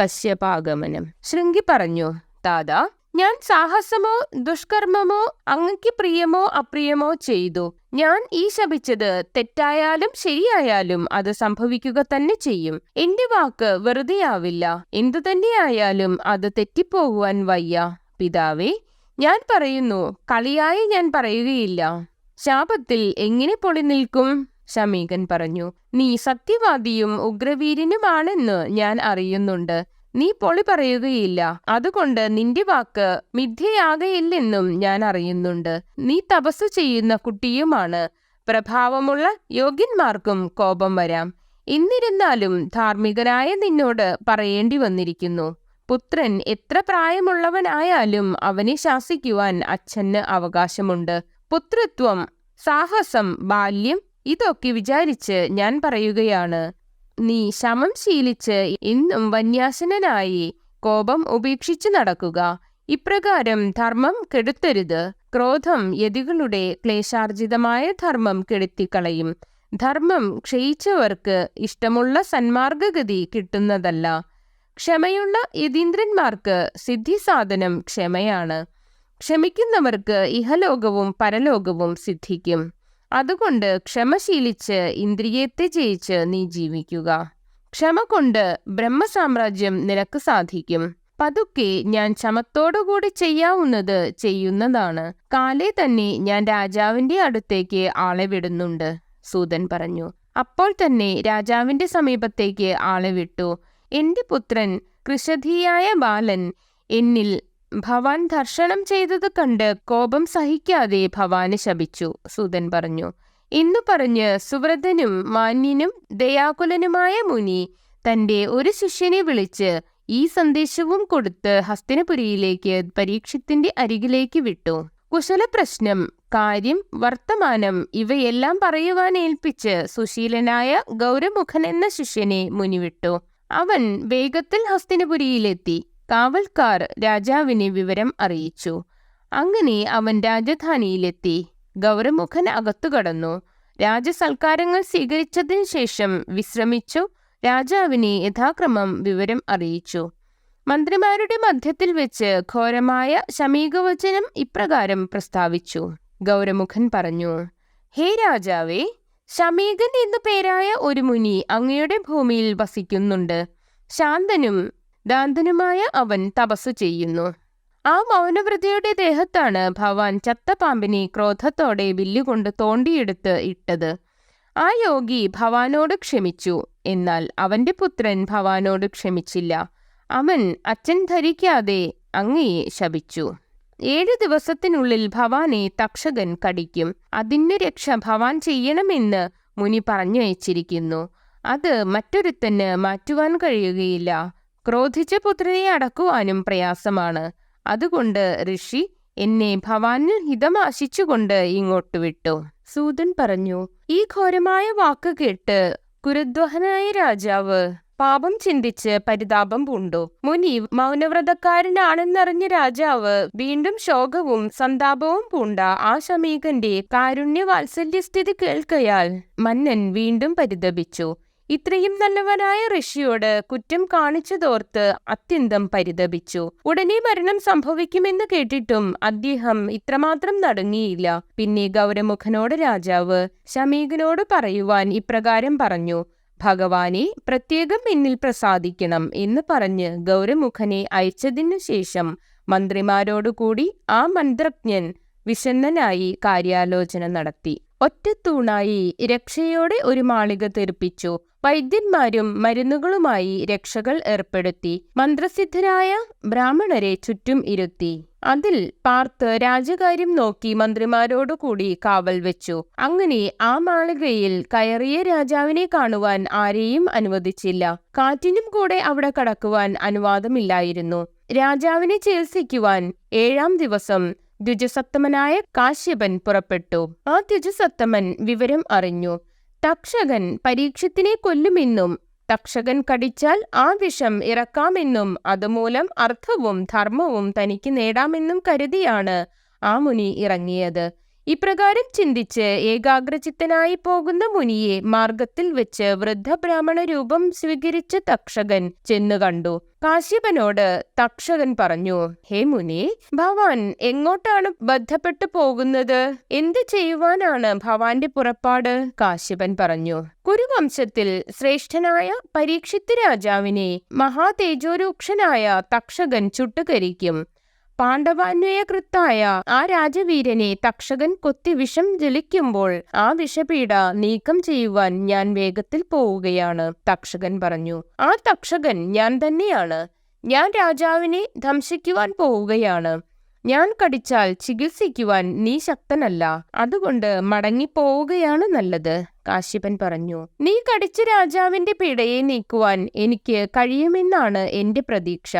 കശ്യപാഗമനം. ശൃംഗി പറഞ്ഞു താതാ ഞാൻ സാഹസമോ ദുഷ്കർമ്മമോ അങ്ങക്ക് പ്രിയമോ അപ്രിയമോ ചെയ്തു. ഞാൻ ഈ ശപിച്ചത് തെറ്റായാലും ശരിയായാലും അത് സംഭവിക്കുക തന്നെ ചെയ്യും. എന്റെ വാക്ക് വെറുതെയാവില്ല. എന്തു തന്നെയായാലും അത് തെറ്റിപ്പോകുവാൻ വയ്യ. പിതാവേ ഞാൻ പറയുന്നു കളിയായി ഞാൻ പറയുകയില്ല. ശാപത്തിൽ എങ്ങനെ പൊളി നിൽക്കും ശമീകൻ പറഞ്ഞു നീ സത്യവാദിയും ഉഗ്രവീരനുമാണെന്ന് ഞാൻ അറിയുന്നുണ്ട്. നീ പൊളി പറയുകയില്ല. അതുകൊണ്ട് നിന്റെ വാക്ക് മിഥ്യയാകയില്ലെന്നും ഞാൻ അറിയുന്നുണ്ട്. നീ തപസ് ചെയ്യുന്ന കുട്ടിയുമാണ്. പ്രഭാവമുള്ള യോഗ്യന്മാർക്കും കോപം വരാം. എന്നിരുന്നാലും ധാർമ്മികനായ നിന്നോട് പറയേണ്ടി വന്നിരിക്കുന്നു. പുത്രൻ എത്ര പ്രായമുള്ളവനായാലും അവനെ ശാസിക്കുവാൻ അച്ഛന് അവകാശമുണ്ട്. പുത്രത്വം സാഹസം ബാല്യം ഇതൊക്കെ വിചാരിച്ച് ഞാൻ പറയുകയാണ്. നീ ശമം ശീലിച്ച് ഇന്നും വന്യാസനായി കോപം ഉപേക്ഷിച്ചു നടക്കുക. ഇപ്രകാരം ധർമ്മം കെടുത്തരുത്. ക്രോധം യതികളുടെ ക്ലേശാർജിതമായ ധർമ്മം കെടുത്തിക്കളയും. ധർമ്മം ക്ഷയിച്ചവർക്ക് ഇഷ്ടമുള്ള സന്മാർഗഗതി കിട്ടുന്നതല്ല. ക്ഷമയുള്ള യതീന്ദ്രന്മാർക്ക് സിദ്ധിസാധനം ക്ഷമയാണ്. ക്ഷമിക്കുന്നവർക്ക് ഇഹലോകവും പരലോകവും സിദ്ധിക്കും. അതുകൊണ്ട് ക്ഷമശീലിച്ച് ഇന്ദ്രിയത്തെ ജയിച്ച് നീ ജീവിക്കുക. ക്ഷമ കൊണ്ട് ബ്രഹ്മസാമ്രാജ്യം നിനക്ക് സാധിക്കും. പതുക്കെ ഞാൻ ക്ഷമത്തോടുകൂടി ചെയ്യാവുന്നത് ചെയ്യുന്നതാണ്. കാലേ തന്നെ ഞാൻ രാജാവിന്റെ അടുത്തേക്ക് ആളെ വിടുന്നുണ്ട് സൂതൻ പറഞ്ഞു. അപ്പോൾ തന്നെ രാജാവിന്റെ സമീപത്തേക്ക് ആളെ വിട്ടു. എന്റെ പുത്രൻ കൃഷധിയായ ബാലൻ എന്നിൽ ഭവാൻ ദർശനം ചെയ്തത് കണ്ട് കോപം സഹിക്കാതെ ഭവാന് ശപിച്ചു. സൂതൻ പറഞ്ഞു എന്നു പറഞ്ഞ് സുവ്രതനും മാന്യനും ദയാകുലനുമായ മുനി തന്റെ ഒരു ശിഷ്യനെ വിളിച്ച് ഈ സന്ദേശവും കൊടുത്ത് ഹസ്തിനപുരിയിലേക്ക് പരീക്ഷത്തിന്റെ അരികിലേക്ക് വിട്ടു. കുശല പ്രശ്നം കാര്യം വർത്തമാനം ഇവയെല്ലാം പറയുവാൻ ഏൽപ്പിച്ച് സുശീലനായ ഗൗരമുഖൻ എന്ന ശിഷ്യനെ മുനിവിട്ടു. അവൻ വേഗത്തിൽ ഹസ്തിനപുരിയിലെത്തി. കാവൽക്കാർ രാജാവിനെ വിവരം അറിയിച്ചു. അങ്ങനെ അവൻ രാജധാനിയിലെത്തി. ഗൗരമുഖൻ അകത്തു കടന്നു. രാജസൽക്കാരങ്ങൾ സ്വീകരിച്ചതിന് ശേഷം വിശ്രമിച്ചു. രാജാവിനെ യഥാക്രമം വിവരം അറിയിച്ചു. മന്ത്രിമാരുടെ മധ്യത്തിൽ വെച്ച് ഘോരമായ ശമീകവചനം ഇപ്രകാരം പ്രസ്താവിച്ചു. ഗൗരമുഖൻ പറഞ്ഞു ഹേ രാജാവേ ശമീകൻ എന്നു പേരായ ഒരു മുനി അങ്ങയുടെ ഭൂമിയിൽ വസിക്കുന്നുണ്ട്. ശാന്തനും ദാന്തനുമായ അവൻ തപസ് ചെയ്യുന്നു. ആ മൗനവ്രതയുടെ ദേഹത്താണ് ഭവാൻ ചത്ത പാമ്പിനെ ക്രോധത്തോടെ വില്ലുകൊണ്ട് തോണ്ടിയെടുത്ത് ഇട്ടത്. ആ യോഗി ഭവാനോട് ക്ഷമിച്ചു. എന്നാൽ അവന്റെ പുത്രൻ ഭവാനോട് ക്ഷമിച്ചില്ല. അവൻ അച്ഛൻ ധരിക്കാതെ അങ്ങയെ ശപിച്ചു. ഏഴ് ദിവസത്തിനുള്ളിൽ ഭവാനെ തക്ഷകൻ കടിക്കും. അതിന് രക്ഷ ഭവാൻ ചെയ്യണമെന്ന് മുനി പറഞ്ഞു അയച്ചിരിക്കുന്നു അത് മറ്റൊരുത്തന് മാറ്റുവാൻ കഴിയുകയില്ല. ക്രോധിച്ച പുത്രനെ അടക്കുവാനും പ്രയാസമാണ്. അതുകൊണ്ട് ഋഷി എന്നെ ഭവാനിൽ ഹിതമാശിച്ചുകൊണ്ട് ഇങ്ങോട്ട് വിട്ടു. സൂതൻ പറഞ്ഞു ഈ ഘോരമായ വാക്ക് കേട്ട് കുരുദ്വഹനായ രാജാവ് പാപം ചിന്തിച്ച് പരിതാപം പൂണ്ടു. മുനി മൗനവ്രതക്കാരനാണെന്നറിഞ്ഞ രാജാവ് വീണ്ടും ശോകവും സന്താപവും പൂണ്ട. ആ ശമീകന്റെ കാരുണ്യ വാത്സല്യസ്ഥിതി കേൾക്കയാൽ മന്നൻ വീണ്ടും പരിതപിച്ചു. ഇത്രയും നല്ലവനായ ഋഷിയോട് കുറ്റം കാണിച്ചതോർത്ത് അത്യന്തം പരിതപിച്ചു. ഉടനെ മരണം സംഭവിക്കുമെന്ന് കേട്ടിട്ടും അദ്ദേഹം ഇത്രമാത്രം നടങ്ങിയില്ല. പിന്നെ ഗൗരമുഖനോട് രാജാവ് ശമീകനോട് പറയുവാൻ ഇപ്രകാരം പറഞ്ഞു ഭഗവാനെ പ്രത്യേകം എന്നിൽ പ്രസാദിക്കണം എന്ന് പറഞ്ഞ് ഗൗരമുഖനെ അയച്ചതിനു ശേഷം മന്ത്രിമാരോടുകൂടി ആ മന്ത്രജ്ഞൻ വിശന്നനായി കാര്യാലോചന നടത്തി. ഒറ്റത്തൂണായി രക്ഷയോടെ ഒരു മാളിക തെറിപ്പിച്ചു. വൈദ്യന്മാരും മരുന്നുകളുമായി രക്ഷകൾ ഏർപ്പെടുത്തി. മന്ത്രസിദ്ധരായ ബ്രാഹ്മണരെ ചുറ്റും ഇരുത്തി. അതിൽ പാർത്ത് രാജകാര്യം നോക്കി മന്ത്രിമാരോടുകൂടി കാവൽ വെച്ചു. അങ്ങനെ ആ മാളികയിൽ കയറിയ രാജാവിനെ കാണുവാൻ ആരെയും അനുവദിച്ചില്ല. കാറ്റിനും കൂടെ അവിടെ കടക്കുവാൻ അനുവാദമില്ലായിരുന്നു. രാജാവിനെ ചികിത്സിക്കുവാൻ ഏഴാം ദിവസം ദ്വിജസത്തമനായ കാശ്യപൻ പുറപ്പെട്ടു. ആ ദ്വിജസത്തമൻ വിവരം അറിഞ്ഞു. തക്ഷകൻ പരീക്ഷത്തിനെ കൊല്ലുമെന്നും തക്ഷകൻ കടിച്ചാൽ ആ വിഷം ഇറക്കാമെന്നും അതുമൂലം അർത്ഥവും ധർമ്മവും തനിക്ക് നേടാമെന്നും കരുതിയാണ് ആ മുനി ഇറങ്ങിയത്. ഇപ്രകാരം ചിന്തിച്ച് ഏകാഗ്രചിത്തനായി പോകുന്ന മുനിയെ മാർഗത്തിൽ വെച്ച് വൃദ്ധബ്രാഹ്മണ രൂപം സ്വീകരിച്ച തക്ഷകൻ ചെന്നു കണ്ടു. കാശ്യപനോട് തക്ഷകൻ പറഞ്ഞു ഹേ മുനി ഭവാൻ എങ്ങോട്ടാണ് ബന്ധപ്പെട്ടു പോകുന്നത്? എന്ത് ചെയ്യുവാനാണ് ഭവാന്റെ പുറപ്പാട്? കാശ്യപൻ പറഞ്ഞു കുരുവംശത്തിൽ ശ്രേഷ്ഠനായ പരീക്ഷിത് രാജാവിനെ മഹാതേജോരൂക്ഷനായ തക്ഷകൻ ചുട്ടുകരിക്കും. പാണ്ഡവാന്വയകൃത്തായ ആ രാജവീരനെ തക്ഷകൻ കൊത്തി വിഷം ജലിക്കുമ്പോൾ ആ വിഷപീഡ നീക്കം ചെയ്യുവാൻ ഞാൻ വേഗത്തിൽ പോവുകയാണ് തക്ഷകൻ പറഞ്ഞു. ആ തക്ഷകൻ ഞാൻ തന്നെയാണ്. ഞാൻ രാജാവിനെ ധംസിക്കുവാൻ പോവുകയാണ്. ഞാൻ കടിച്ചാൽ ചികിത്സിക്കുവാൻ നീ ശക്തനല്ല. അതുകൊണ്ട് മടങ്ങിപ്പോവുകയാണ് നല്ലത് കാശ്യപൻ പറഞ്ഞു. നീ കടിച്ച രാജാവിന്റെ പീഡയെ നീക്കുവാൻ എനിക്ക് കഴിയുമെന്നാണ് എന്റെ പ്രതീക്ഷ.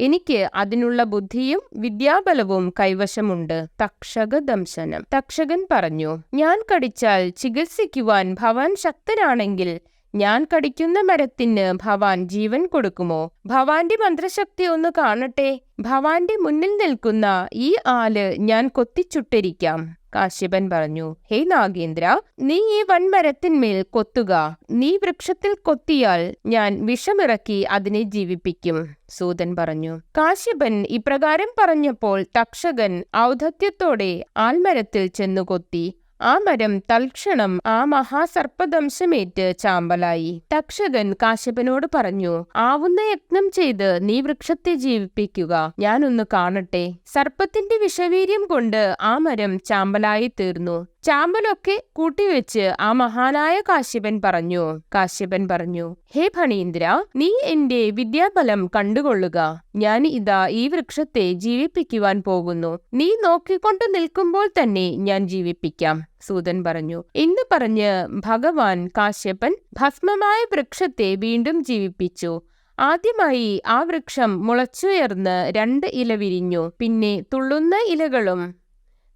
എനിക്ക് അതിനുള്ള ബുദ്ധിയും വിദ്യാബലവും കൈവശമുണ്ട്. തക്ഷക ദംശനം. തക്ഷകൻ പറഞ്ഞു ഞാൻ കടിച്ചാൽ ചികിത്സിക്കുവാൻ ഭവാൻ ശക്തനാണെങ്കിൽ ഞാൻ കടിക്കുന്ന മരത്തിന് ഭവാൻ ജീവൻ കൊടുക്കുമോ? ഭവാന്റെ മന്ത്രശക്തി ഒന്ന് കാണട്ടെ. ഭവാന്റെ മുന്നിൽ നിൽക്കുന്ന ഈ ആൽ ഞാൻ കൊത്തിച്ചുട്ടിരിക്കാം. കാശ്യപൻ പറഞ്ഞു ഹേ നാഗേന്ദ്ര നീ ഈ വൻമരത്തിന്മേൽ കൊത്തുക. നീ വൃക്ഷത്തിൽ കൊത്തിയാൽ ഞാൻ വിഷമിറക്കി അതിനെ ജീവിപ്പിക്കും. സൂതൻ പറഞ്ഞു കാശ്യപൻ ഇപ്രകാരം പറഞ്ഞപ്പോൾ തക്ഷകൻ ഔദ്ധത്യത്തോടെ ആൽമരത്തിൽ ചെന്നു കൊത്തി ആ മരം തൽക്ഷണം ആ മഹാസർപ്പദംശമേറ്റ് ചാമ്പലായി. തക്ഷകൻ കാശ്യപനോട് പറഞ്ഞു ആവുന്ന യത്നം ചെയ്ത് നീ വൃക്ഷത്തെ ജീവിപ്പിക്കുക. ഞാനൊന്ന് കാണട്ടെ. സർപ്പത്തിന്റെ വിഷവീര്യം കൊണ്ട് ആ മരം ചാമ്പലായി തീർന്നു. ചാമ്പലൊക്കെ കൂട്ടിവെച്ച് ആ മഹാനായ കാശ്യപൻ പറഞ്ഞു. കാശ്യപൻ പറഞ്ഞു ഹേ ഫണീന്ദ്ര നീ എന്റെ വിദ്യാബലം കണ്ടുകൊള്ളുക. ഞാൻ ഇതാ ഈ വൃക്ഷത്തെ ജീവിപ്പിക്കുവാൻ പോകുന്നു. നീ നോക്കിക്കൊണ്ട് നിൽക്കുമ്പോൾ തന്നെ ഞാൻ ജീവിപ്പിക്കാം. സൂതൻ പറഞ്ഞു. എന്ന് പറഞ്ഞ് ഭഗവാൻ കാശ്യപ്പൻ ഭസ്മമായ വൃക്ഷത്തെ വീണ്ടും ജീവിപ്പിച്ചു. ആദ്യമായി ആ വൃക്ഷം മുളച്ചുയർന്ന് രണ്ട് ഇല വിരിഞ്ഞു. പിന്നെ തുള്ളുന്ന ഇലകളും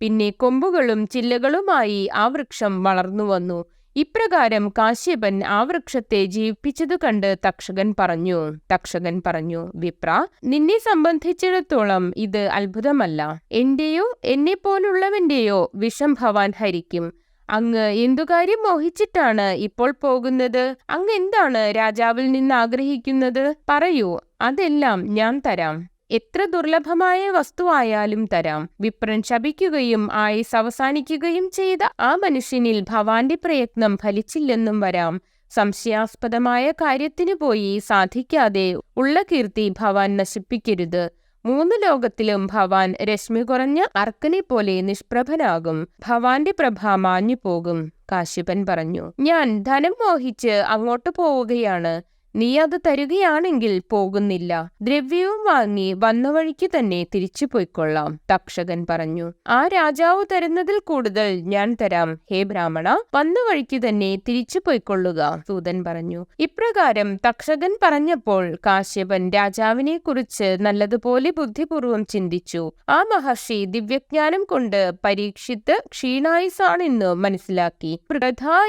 പിന്നെ കൊമ്പുകളും ചില്ലകളുമായി ആ വൃക്ഷം വളർന്നു വന്നു. ഇപ്രകാരം കാശ്യപൻ ആ വൃക്ഷത്തെ ജീവിപ്പിച്ചതു കണ്ട് തക്ഷകൻ പറഞ്ഞു തക്ഷകൻ പറഞ്ഞു വിപ്ര നിന്നെ സംബന്ധിച്ചിടത്തോളം ഇത് അത്ഭുതമല്ല. എന്റെയോ എന്നെ പോലുള്ളവന്റെയോ വിഷം ഭവാൻ ഹരിക്കും. അങ്ങ് എന്തു കാര്യം മോഹിച്ചിട്ടാണ് ഇപ്പോൾ പോകുന്നത്? അങ്ങ് എന്താണ് രാജാവിൽ നിന്ന് ആഗ്രഹിക്കുന്നത്? പറയൂ അതെല്ലാം ഞാൻ തരാം. എത്ര ദുർലഭമായ വസ്തുവായാലും തരാം. വിപ്രൻ ശപിക്കുകയും ആയുസ് അവസാനിക്കുകയും ചെയ്ത ആ മനുഷ്യനിൽ ഭവാന്റെ പ്രയത്നം ഫലിച്ചില്ലെന്നും വരാം. സംശയാസ്പദമായ കാര്യത്തിനു പോയി സാധിക്കാതെ ഉള്ള കീർത്തി ഭവാൻ നശിപ്പിക്കരുത്. മൂന്ന് ലോകത്തിലും ഭവാൻ രശ്മി കുറഞ്ഞ അർക്കനെ പോലെ നിഷ്പ്രഭനാകും. ഭവാന്റെ പ്രഭ മാഞ്ഞു പോകും കാശ്യപൻ പറഞ്ഞു ഞാൻ ധനം മോഹിച്ച് അങ്ങോട്ട് പോവുകയാണ്. നീ അത് തരുകയാണെങ്കിൽ പോകുന്നില്ല. ദ്രവ്യവും വാങ്ങി വന്ന വഴിക്ക് തന്നെ തിരിച്ചു പോയിക്കൊള്ളാം തക്ഷകൻ പറഞ്ഞു. ആ രാജാവ് തരുന്നതിൽ കൂടുതൽ ഞാൻ തരാം ഹേ ബ്രാഹ്മണ. വന്ന വഴിക്ക് തന്നെ തിരിച്ചു പോയിക്കൊള്ളുക സൂതൻ പറഞ്ഞു. ഇപ്രകാരം തക്ഷകൻ പറഞ്ഞപ്പോൾ കാശ്യപൻ രാജാവിനെ കുറിച്ച് നല്ലതുപോലെ ബുദ്ധിപൂർവം ചിന്തിച്ചു. ആ മഹർഷി ദിവ്യജ്ഞാനം കൊണ്ട് പരീക്ഷിത്ത് ക്ഷീണായുസാണെന്ന് മനസ്സിലാക്കി.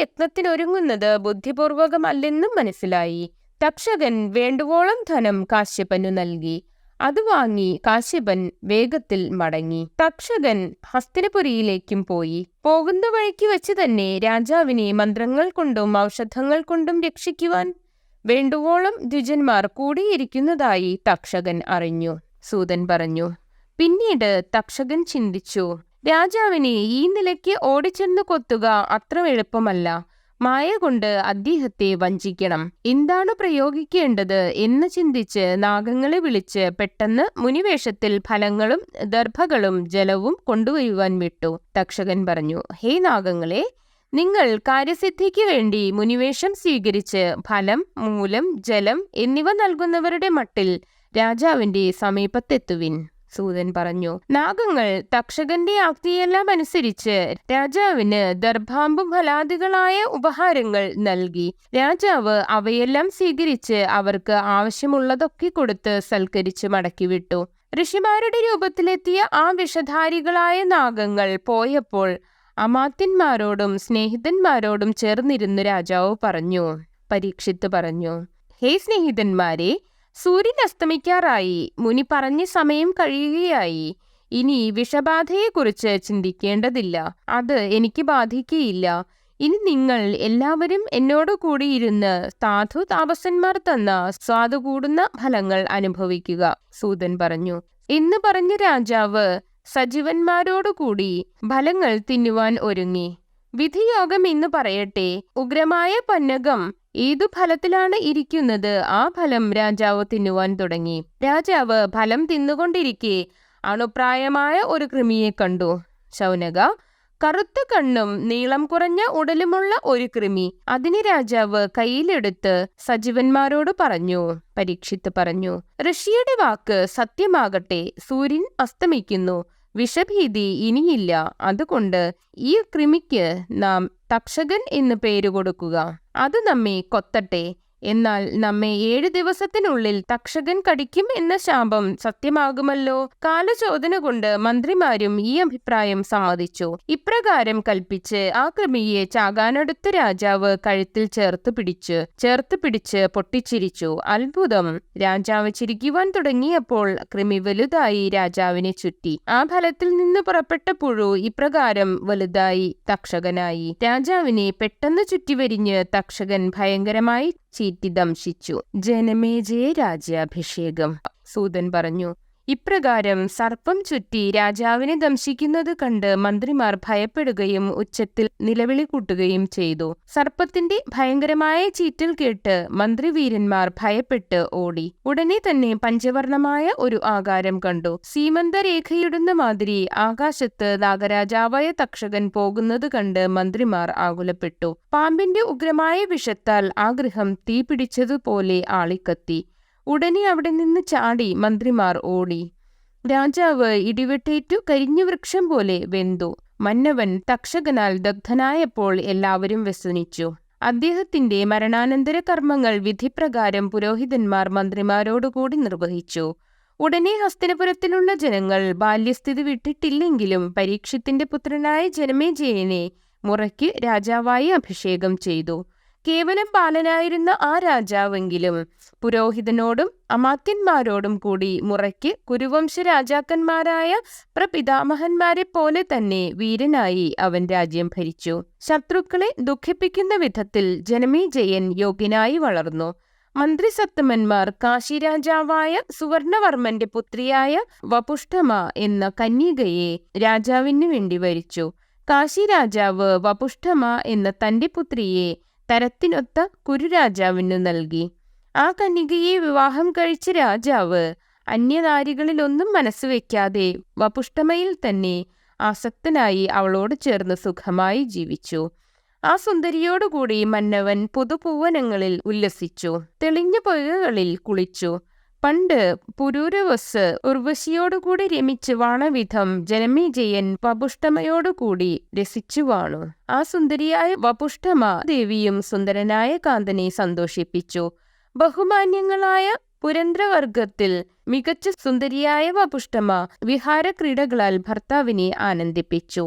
യത്നത്തിനൊരുങ്ങുന്നത് ബുദ്ധിപൂർവകമല്ലെന്നും മനസ്സിലായി. തക്ഷകൻ വേണ്ടുവോളം ധനം കാശ്യപനു നൽകി. അത് വാങ്ങി കാശ്യപൻ വേഗത്തിൽ മടങ്ങി. തക്ഷകൻ ഹസ്തിനപുരിയിലേക്കും പോയി. പോകുന്ന വഴിക്ക് വെച്ച് തന്നെ രാജാവിനെ മന്ത്രങ്ങൾ കൊണ്ടും ഔഷധങ്ങൾ കൊണ്ടും രക്ഷിക്കുവാൻ വേണ്ടുവോളം ദ്വിജന്മാർ കൂടിയിരിക്കുന്നതായി തക്ഷകൻ അറിഞ്ഞു. സൂതൻ പറഞ്ഞു പിന്നീട് തക്ഷകൻ ചിന്തിച്ചു രാജാവിനെ ഈ നിലയ്ക്ക് ഓടിച്ചെന്ന് കൊത്തുക അത്ര എളുപ്പമല്ല. മായ കൊണ്ട് അദ്ദേഹത്തെ വഞ്ചിക്കണം. എന്താണ് പ്രയോഗിക്കേണ്ടത് എന്ന് ചിന്തിച്ച് നാഗങ്ങളെ വിളിച്ച് പെട്ടെന്ന് മുനിവേഷത്തിൽ ഫലങ്ങളും ദർഭകളും ജലവും കൊണ്ടുവരുവാൻ വിട്ടു. തക്ഷകൻ പറഞ്ഞു ഹേ നാഗങ്ങളെ നിങ്ങൾ കാര്യസിദ്ധിക്ക് വേണ്ടി മുനിവേഷം സ്വീകരിച്ച് ഫലം മൂലം ജലം എന്നിവ നൽകുന്നവരുടെ മട്ടിൽ രാജാവിന്റെ സമീപത്തെത്തുവിൻ. സൂതൻ പറഞ്ഞു നാഗങ്ങൾ തക്ഷകന്റെ ആജ്ഞയെല്ലാം അനുസരിച്ച് രാജാവിന് ദർഭാമ്പു ഫലാദികളായ ഉപഹാരങ്ങൾ നൽകി. രാജാവ് അവയെല്ലാം സ്വീകരിച്ച് അവർക്ക് ആവശ്യമുള്ളതൊക്കെ കൊടുത്ത് സൽക്കരിച്ച് മടക്കിവിട്ടു. ഋഷിമാരുടെ രൂപത്തിലെത്തിയ ആ വിഷധാരികളായ നാഗങ്ങൾ പോയപ്പോൾ അമാത്യന്മാരോടും സ്നേഹിതന്മാരോടും ചേർന്നിരുന്നു രാജാവ് പറഞ്ഞു പരീക്ഷിത്ത് പറഞ്ഞു. ഹേ സ്നേഹിതന്മാരെ സൂര്യൻ അസ്തമിക്കാറായി. മുനി പറഞ്ഞ സമയം കഴിയുകയായി. ഇനി വിഷബാധയെക്കുറിച്ച് ചിന്തിക്കേണ്ടതില്ല. അത് എനിക്ക് ബാധിക്കുകയില്ല. ഇനി നിങ്ങൾ എല്ലാവരും എന്നോട് കൂടിയിരുന്ന് സാധു താപസന്മാർ തന്ന സ്വാദു കൂടുന്ന ഫലങ്ങൾ അനുഭവിക്കുക സൂതൻ പറഞ്ഞു. എന്ന് പറഞ്ഞ രാജാവ് സജീവന്മാരോടുകൂടി ഫലങ്ങൾ തിന്നുവാൻ ഒരുങ്ങി. വിധിയോഗം എന്ന് പറയട്ടെ ഉഗ്രമായ പന്നകം ഏതു ഫലത്തിലാണ് ഇരിക്കുന്നത്? ആ ഫലം രാജാവ് തിന്നുവാൻ തുടങ്ങി. രാജാവ് ഫലം തിന്നുകൊണ്ടിരിക്കെ. അണുപ്രായമായ ഒരു കൃമിയെ കണ്ടു. ശൗനക കറുത്ത കണ്ണും നീളം കുറഞ്ഞ ഉടലുമുള്ള ഒരു കൃമി. അതിന് രാജാവ് കയ്യിലെടുത്ത് സജീവന്മാരോട് പറഞ്ഞു. പരീക്ഷിത്ത് പറഞ്ഞു. ഋഷിയുടെ വാക്ക് സത്യമാകട്ടെ. സൂര്യൻ അസ്തമിക്കുന്നു. വിഷഭീതി ഇനിയില്ല. അതുകൊണ്ട് ഈ കൃമിക്ക് നാം തക്ഷകൻ എന്ന് പേര് കൊടുക്കുക. അത് നമ്മെ കൊത്തട്ടെ. എന്നാൽ നമ്മെ ഏഴു ദിവസത്തിനുള്ളിൽ തക്ഷകൻ കടിക്കും എന്ന ശാപം സത്യമാകുമല്ലോ. കാലചോദന കൊണ്ട് മന്ത്രിമാരും ഈ അഭിപ്രായം സമ്മതിച്ചു. ഇപ്രകാരം കൽപ്പിച്ച് ആ കൃമിയെ ചാകാനടുത്ത രാജാവ് കഴുത്തിൽ ചേർത്ത് പിടിച്ച് ചേർത്ത് പിടിച്ച് പൊട്ടിച്ചിരിച്ചു. അത്ഭുതം. രാജാവ് ചിരിക്കുവാൻ തുടങ്ങിയപ്പോൾ കൃമി വലുതായി രാജാവിനെ ചുറ്റി. ആ ഫലത്തിൽ നിന്ന് പുറപ്പെട്ട പുഴു ഇപ്രകാരം വലുതായി തക്ഷകനായി. രാജാവിനെ പെട്ടെന്ന് ചുറ്റിവരിഞ്ഞ് തക്ഷകൻ ഭയങ്കരമായി ചീറ്റി ദംശിച്ചു ജനമേജയെ രാജ്യാഭിഷേകം സൂതൻ പറഞ്ഞു ഇപ്രകാരം സർപ്പം ചുറ്റി രാജാവിനെ ദംശിക്കുന്നത് കണ്ട് മന്ത്രിമാർ ഭയപ്പെടുകയും ഉച്ചത്തിൽ നിലവിളി കൂട്ടുകയും ചെയ്തു. സർപ്പത്തിന്റെ ഭയങ്കരമായ ചീറ്റൽ കേട്ട് മന്ത്രിവീരന്മാർ ഭയപ്പെട്ട് ഓടി. ഉടനെ തന്നെ പഞ്ചവർണമായ ഒരു ആകാരം കണ്ടു. സീമന്തരേഖയിടുന്ന മാതിരി ആകാശത്ത് നാഗരാജാവായ തക്ഷകൻ പോകുന്നത് കണ്ട് മന്ത്രിമാർ ആകുലപ്പെട്ടു. പാമ്പിന്റെ ഉഗ്രമായ വിഷത്താൽ ആ ഗൃഹം തീ പിടിച്ചതുപോലെ ആളിക്കത്തി. ഉടനെ അവിടെ നിന്ന് ചാടി മന്ത്രിമാർ ഓടി. രാജാവ് ഇടിവെട്ടേറ്റു കരിഞ്ഞു വൃക്ഷം പോലെ വെന്തു. മന്നവൻ തക്ഷകനാൽ ദഗ്ധനായപ്പോൾ എല്ലാവരും വ്യസനിച്ചു. അദ്ദേഹത്തിന്റെ മരണാനന്തര കർമ്മങ്ങൾ വിധിപ്രകാരം പുരോഹിതന്മാർ മന്ത്രിമാരോടുകൂടി നിർവഹിച്ചു. ഉടനെ ഹസ്തിനപുരത്തിലുള്ള ജനങ്ങൾ ബാല്യസ്ഥിതി വിട്ടിട്ടില്ലെങ്കിലും പരീക്ഷത്തിന്റെ പുത്രനായ ജനമേജയനെ മുറയ്ക്ക് രാജാവായി അഭിഷേകം ചെയ്തു. കേവലം ബാലനായിരുന്ന ആ രാജാവെങ്കിലും പുരോഹിതനോടും അമാത്യന്മാരോടും കൂടി മുറയ്ക്ക് കുരുവംശ രാജാക്കന്മാരായ പ്രപിതാമഹന്മാരെ പോലെ തന്നെ വീരനായി അവൻ രാജ്യം ഭരിച്ചു. ശത്രുക്കളെ ദുഃഖിപ്പിക്കുന്ന വിധത്തിൽ ജനമേജയൻ യോഗ്യനായി വളർന്നു. മന്ത്രിസത്തമന്മാർ കാശി രാജാവായ സുവർണവർമ്മന്റെ പുത്രിയായ വപുഷ്ടമ എന്ന കന്യകയെ രാജാവിന് വേണ്ടി വരിച്ചു. കാശി രാജാവ് വപുഷ്ടമ എന്ന തന്റെ പുത്രിയെ തരത്തിനൊത്ത കുരുരാജാവിനു നൽകി. ആ കന്യകയെ വിവാഹം കഴിച്ച രാജാവ് അന്യനാരികളിലൊന്നും മനസ്സ് വയ്ക്കാതെ വപുഷ്ടമയിൽ തന്നെ ആസക്തനായി അവളോട് ചേർന്ന് സുഖമായി ജീവിച്ചു. ആ സുന്ദരിയോടുകൂടി മന്നവൻ പുതുപൂവനങ്ങളിൽ ഉല്ലസിച്ചു. തെളിഞ്ഞ പൊയ്കകളിൽ കുളിച്ചു. പണ്ട് പുരൂരവസ് ഉർവശിയോടുകൂടി രമിച്ച് വാണവിധം ജനമേജയൻ വപുഷ്ടമയോടുകൂടി രസിച്ചു വാണു. ആ സുന്ദരിയായ വപുഷ്ടമ ദേവിയും സുന്ദരനായ കാന്തനെ സന്തോഷിപ്പിച്ചു. ബഹുമാന്യങ്ങളായ പുരന്ദ്രവർഗത്തിൽ മികച്ച സുന്ദരിയായ വപുഷ്ടമ വിഹാരക്രീഡകളാൽ ഭർത്താവിനെ ആനന്ദിപ്പിച്ചു.